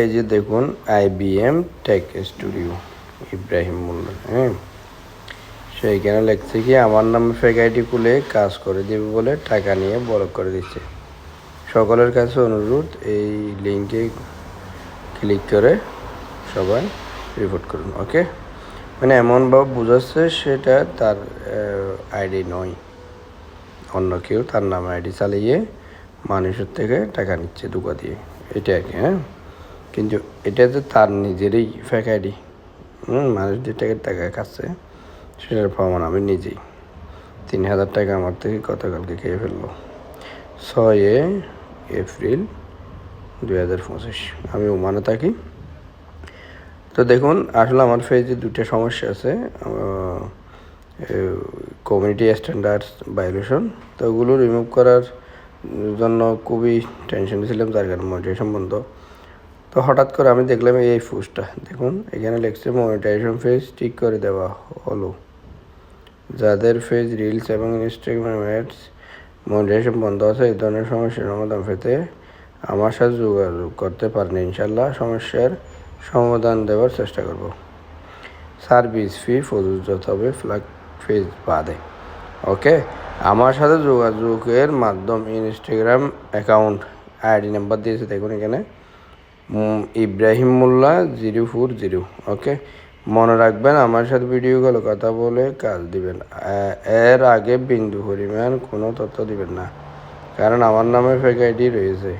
এই যে দেখুন IBM tech studio Ibrahim Molla হ্যাঁ? সেইখানে লেখছে কি, আমার নামে ফেক আইডি খুলে কাজ করে দেবে বলে টাকা নিয়ে ব্লক করে দিচ্ছে। সকলের কাছে অনুরোধ, এই লিঙ্কে ক্লিক করে সবাই রিপোর্ট করুন ওকে মানে এমনভাবে বোঝাচ্ছে সেটা তার আইডি নয়। অন্য কেউ তার নামে আইডি চালিয়ে মানুষের থেকে টাকা নিচ্ছে দুকা দিয়ে। এটা আর কি হ্যাঁ? কিন্তু এটা তো তার নিজেরই ফেক আইডি হুম, মানুষ যে টাকার টাকা খাচ্ছে, সেটার প্রমাণ আমি নিজেই। তিন হাজার টাকা আমার থেকে গতকালকে খেয়ে ফেলল। ছয় এপ্রিল দুই হাজার পঁচিশ। আমি ওমানে থাকি। তো দেখুন, আসলে আমার ফেজে দুটো সমস্যা আছে। কমিউনিটি স্ট্যান্ডার্ডস ভায়োলেশন তো ওগুলো রিমুভ করার জন্য খুবই টেনশন ছিলাম তার কারণে মনিটাইজেশন বন্ধ। তো হঠাৎ করে আমি দেখলাম এই ফুসটা। দেখুন, এখানে লেখছে মনিটাইজেশন ফেজ ঠিক করে দেওয়া হলো। যাদের ফেজ রিলস এবং ইনস্টাগ্রাম অ্যাডস মনিটাইজেশন বন্ধ আছে, এই ধরনের সমস্যার সমাধান পেতে আমার সাথে যোগাযোগ করতে পারেন। ইনশাল্লাহ সমস্যার সমাধান দেওয়ার চেষ্টা করব। সার্ভিস ফি প্রযোজ্য হবে ফ্ল্যাগ ফেজ বাদে। ওকে আমার সাথে যোগাযোগের মাধ্যম ইনস্টাগ্রাম অ্যাকাউন্ট আইডি নাম্বার দিয়েছে, দেখুন এখানে। Ibrahim Molla, zero four zero okay মনে রাখবেন আমার সাথে ভিডিও কলে কথা বলে কাজ দিবেন। এর আগে বিন্দু পরিমাণ কোনো তথ্য দিবেন না। কারণ আমার নামে ফেক আইডি রয়েছে।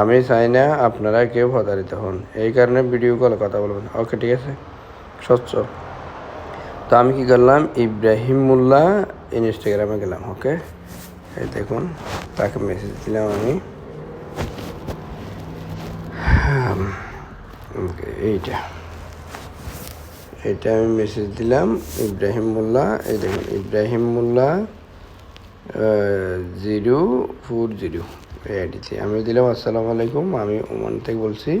আমি চাই না আপনারা কেউ প্রতারিত হন। এই কারণে ভিডিও কলে কথা বলবেন। ওকে ঠিক আছে? স্বচ্ছ। তো আমি কি করলাম? ইব্রাহিম মোল্লা ইনস্টাগ্রামে গেলাম ওকে এই দেখুন, তাকে মেসেজ দিলাম আমি হুম, okay, এইটা। এটা আমি মেসেজ দিলাম ইব্রাহিম মোল্লা এই দেখুন Ibrahim Molla zero four zero. এই আইডিতে আমি দিলাম, আসসালামু আলাইকুম। আমি ওমান থেকে বলছি,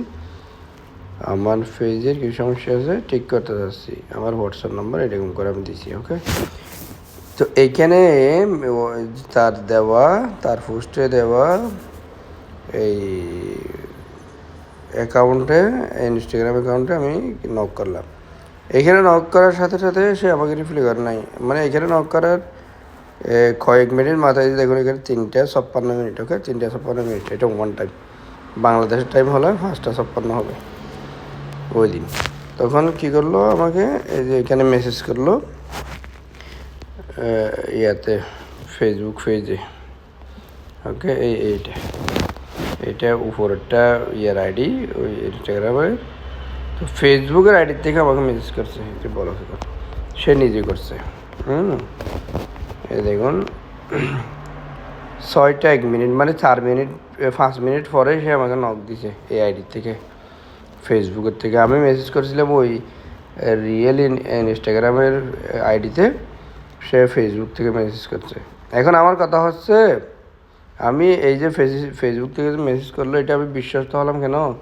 আমার ফেজের কি সমস্যা আছে, ঠিক করতে চাচ্ছি। আমার হোয়াটসঅ্যাপ নাম্বার এরকম করে আমি দিছি, ওকে? তো এইখানে তার দেওয়া, তার পোস্টে দেওয়া, এই অ্যাকাউন্টে ইনস্টাগ্রাম অ্যাকাউন্টে আমি নক করলাম। এখানে নক করার সাথে সাথে সে আমাকে রিপ্লাই করে নাই। মানে এখানে নক করার কয়েক মিনিট মাথায় দেখুন, এখানে তিনটা ছাপ্পান্ন মিনিট ওকে তিনটা ছাপ্পান্ন মিনিট, এটা ওয়ান টাইম বাংলাদেশের টাইম হলে পাঁচটা ছাপ্পান্ন হবে। ওই দিন। তখন কি করল আমাকে, এই যে এখানে মেসেজ করল ইয়াতে ফেসবুক পেজে ওকে এই, এইটা। এটা উপরেরটা ইয়ার আইডি, ওই ইনস্টাগ্রামের তো ফেসবুকের আইডি থেকে আমাকে মেসেজ করছে যে বলো সে নিজে করছে, হুম। এই দেখুন, ছয়টা এক মিনিট মানে চার মিনিট পাঁচ মিনিট পরে সে আমাকে নক দিছে এই আইডি থেকে ফেসবুকের থেকে। আমি মেসেজ করেছিলাম ওই রিয়েল ইনস্টাগ্রামের আইডিতে, সে ফেসবুক থেকে মেসেজ করছে। এখন আমার কথা হচ্ছে আমি এই যে ফেস- ফেসবুক থেকে মেসেজ করল, এটা আমি বিশ্বস্ত হলাম কেন?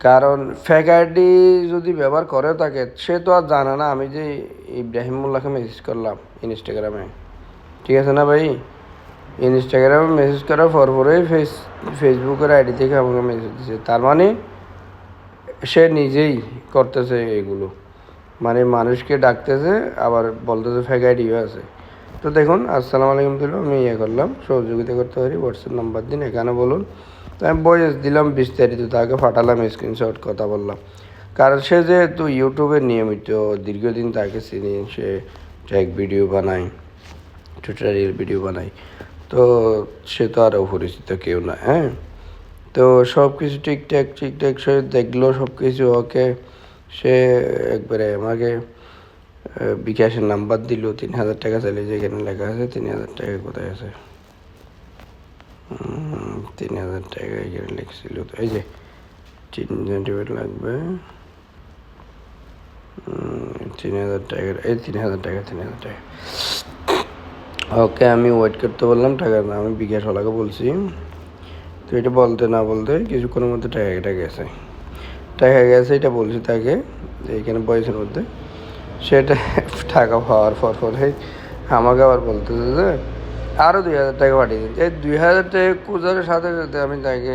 কারণ ফেক আইডি যদি ব্যবহার করে থাকে, সে তো আর জানে না আমি যে ইব্রাহিম মোল্লাকে মেসেজ করলাম ইনস্টাগ্রামে ঠিক আছে না ভাই? ইনস্টাগ্রামে মেসেজ করার পর পরেই ফেস ফেসবুকের আইডি থেকে আমাকে মেসেজ দিচ্ছে তার মানে সে নিজেই করতেছে এগুলো। মানে মানুষকে ডাকতেছে, আবার বলতেছে ফেক আইডিও আছে। তো দেখুন, আসসালামু আলাইকুম দিল, আমি ইয়ে করলাম, সহযোগিতা করতে পারি হোয়াটসঅ্যাপ নাম্বার দিন, এখানে বলুন। আমি বয়স দিলাম বিস্তারিত তাকে পাঠালাম স্ক্রিনশট কথা বললাম। কারণ সে যেহেতু ইউটিউবে নিয়মিত, দীর্ঘদিন তাকে চিনি, সে ট্যাগ ভিডিও বানায় টিউটোরিয়াল ভিডিও বানায়। তো সে তো আর অপরিচিত কেউ না হ্যাঁ? তো সব কিছু ঠিকঠাক ঠিকঠাক, সে দেখল সব কিছু ওকে সে একবারে আমাকে বিকাশের নাম্বার দিল তিন হাজার টাকা চাইলে যেখানে লেখা আছে তিন হাজার টাকা কোথায় আছে? তিন হাজার টাকা এখানে লিখছিল। এই যে তিন সেন্টিমিটার লাগবে। তিন হাজার টাকার, এই তিন হাজার টাকা তিন হাজার টাকা। ওকে, আমি ওয়েট করতে বললাম, টাকা না, আমি বিকাশওয়ালাকে বলছি। তো এটা বলতে না বলতে কিছুক্ষণের মধ্যে টাকাটা গেছে। টাকা গেছে, এটা বলছি তাকে, যে এখানে বয়সের মধ্যে। সেটা টাকা পাওয়ার পর পরে আমাকে আবার বলতেছে যে আরও দুই হাজার টাকা পাঠিয়ে দিন। এই দুই হাজার টাকা খুঁজার সাথে সাথে আমি তাকে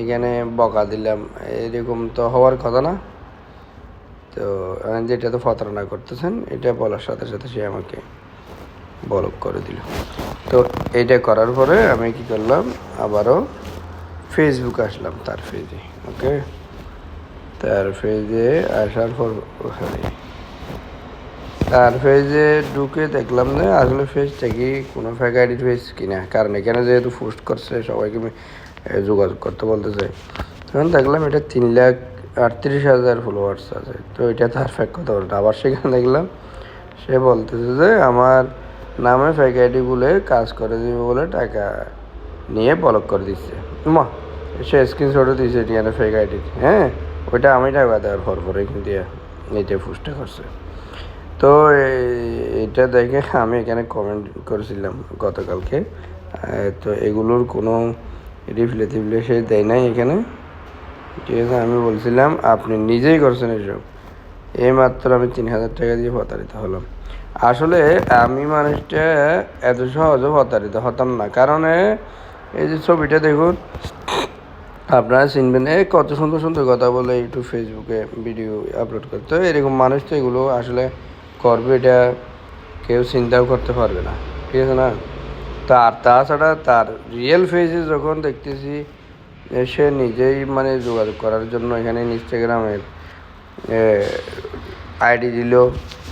এখানে বকা দিলাম। এরকম তো হওয়ার কথা না। তো আহ, যেটা তো প্রতারণা করতেছেন এটা বলার সাথে সাথে সে আমাকে বলক করে দিল। তো এইটা করার পরে আমি কি করলাম আবারও ফেসবুক আসলাম তার পেজে ওকে তার পেজে আসার পর সরি তার ফেজে ঢুকে দেখলাম যে আসলে পেজটা কি কোনো ফেক পেজ কিনা? কারণ এখানে যেহেতু পোস্ট করছে, সবাইকে যোগাযোগ করতে বলতেছে। তখন দেখলাম এটা তিন লাখ আটত্রিশ হাজার ফলোয়ার্স আছে। তো এটা তার ফেক কথা বলে না। আবার সেখানে দেখলাম, সে বলতেছে যে আমার নামে ফেক বলে কাজ করে দিবে বলে টাকা নিয়ে ব্লক করে দিচ্ছে। মা, সে স্ক্রিনশটও দিয়েছে টিয়ানে ফেক আইডি হ্যাঁ ওইটা আমি টাকা দেওয়ার পর পরে কিন্তু এইটা পোস্টটা করছে। তো এটা দেখে আমি এখানে কমেন্ট করেছিলাম গতকালকে। তো এগুলোর কোনো রিপ্লে টিপ্লে সে দেয় নাই এখানে। ঠিক আছে, আমি বলছিলাম, আপনি নিজেই করছেন এসব। এই মাত্র আমি তিন হাজার টাকা দিয়ে প্রতারিত হলাম। আসলে আমি মানুষটা এত সহজে প্রতারিত হতাম না। কারণ এই যে ছবিটা দেখুন, আপনারা চিনবেন, এ কত সুন্দর সুন্দর কথা বলে ইউটিউব ফেসবুকে ভিডিও আপলোড করতে তো এরকম মানুষ তো এগুলো আসলে করবে এটা কেউ চিন্তাও করতে পারবে না, ঠিক আছে না? তার তাছাড়া তার রিয়েল ফেসে যখন দেখতেছি, সে নিজেই মানে যোগাযোগ করার জন্য এখানে ইনস্টাগ্রামের আইডি দিল।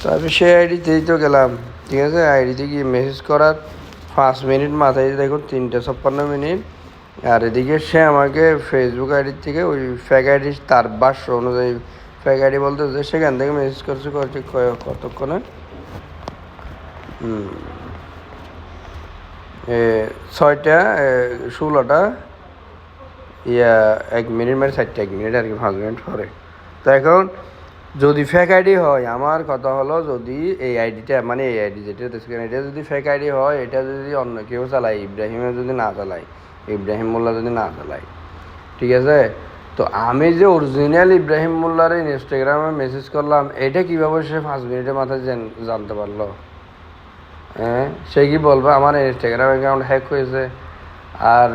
তারপরে সেই আইডিতেই তো গেলাম, ঠিক আছে? আইডিতে গিয়ে মেসেজ করার পাঁচ মিনিট মাথায় দেখুন তিনটে ছাপ্পান্ন মিনিট, আর এদিকে সে আমাকে ফেসবুক আইডির থেকে ওই ফ্যাক আইডি তার বাস অনুযায়ী ফ্যাক আইডি বলতে যে সেখান থেকে মেসেজ করছে করছে কতক্ষণে? ছয়টা ষোলোটা, ইয়া এক মিনিট মানে চারটে, এক মিনিট আর কি, পাঁচ মিনিট পরে। তো এখন যদি ফেক আইডি হয়, আমার কথা হলো যদি এই আইডিটা মানে এই আইডি যেটা দেখছেন এটা যদি ফেক আইডি হয়, এটা যদি অন্য কেউ চালায়, ইব্রাহিমে যদি না চালায়, ইব্রাহিম মোল্লা যদি না চালায়, ঠিক আছে? তো আমি যে অরিজিনাল ইব্রাহিম মোল্লার ইনস্টাগ্রামে মেসেজ করলাম, এটা কীভাবে সে পাঁচ মিনিটের মাথায় জেন- জানতে পারল? হ্যাঁ সে কি বলবে? আমার ইনস্টাগ্রাম অ্যাকাউন্ট হ্যাক হয়েছে। আর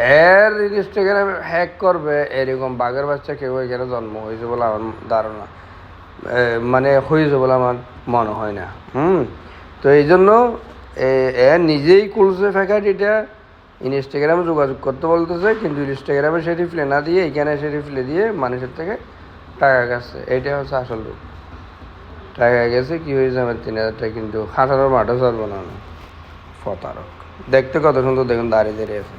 এর ইনস্টাগ্রাম হ্যাক করবে, এরকম বাঘের বাচ্চা কেউ এখানে জন্ম হয়েছে বলে আমার ধারণা। মানে হয়েছে বলে আমার মনে হয় না। হুম? তো এই জন্য, এ- নিজেই খুলছে ফ্যাকাল্টিটা ইনস্টাগ্রামে যোগাযোগ করতে বলতেছে, কিন্তু ইনস্টাগ্রামে সে রিপ্লে না দিয়ে, এখানে সে রিপ্লে দিয়ে মানুষের থেকে টাকা গেছে। এইটা হচ্ছে আসল রূপ। টাকা গেছে, কি হয়েছে আমার তিন হাজারটা কিন্তু হাঁটানোর মাঠে চলবো না। ফতারক। দেখতে কত সুন্দর দেখুন দাঁড়িয়ে দাঁড়িয়ে আছে।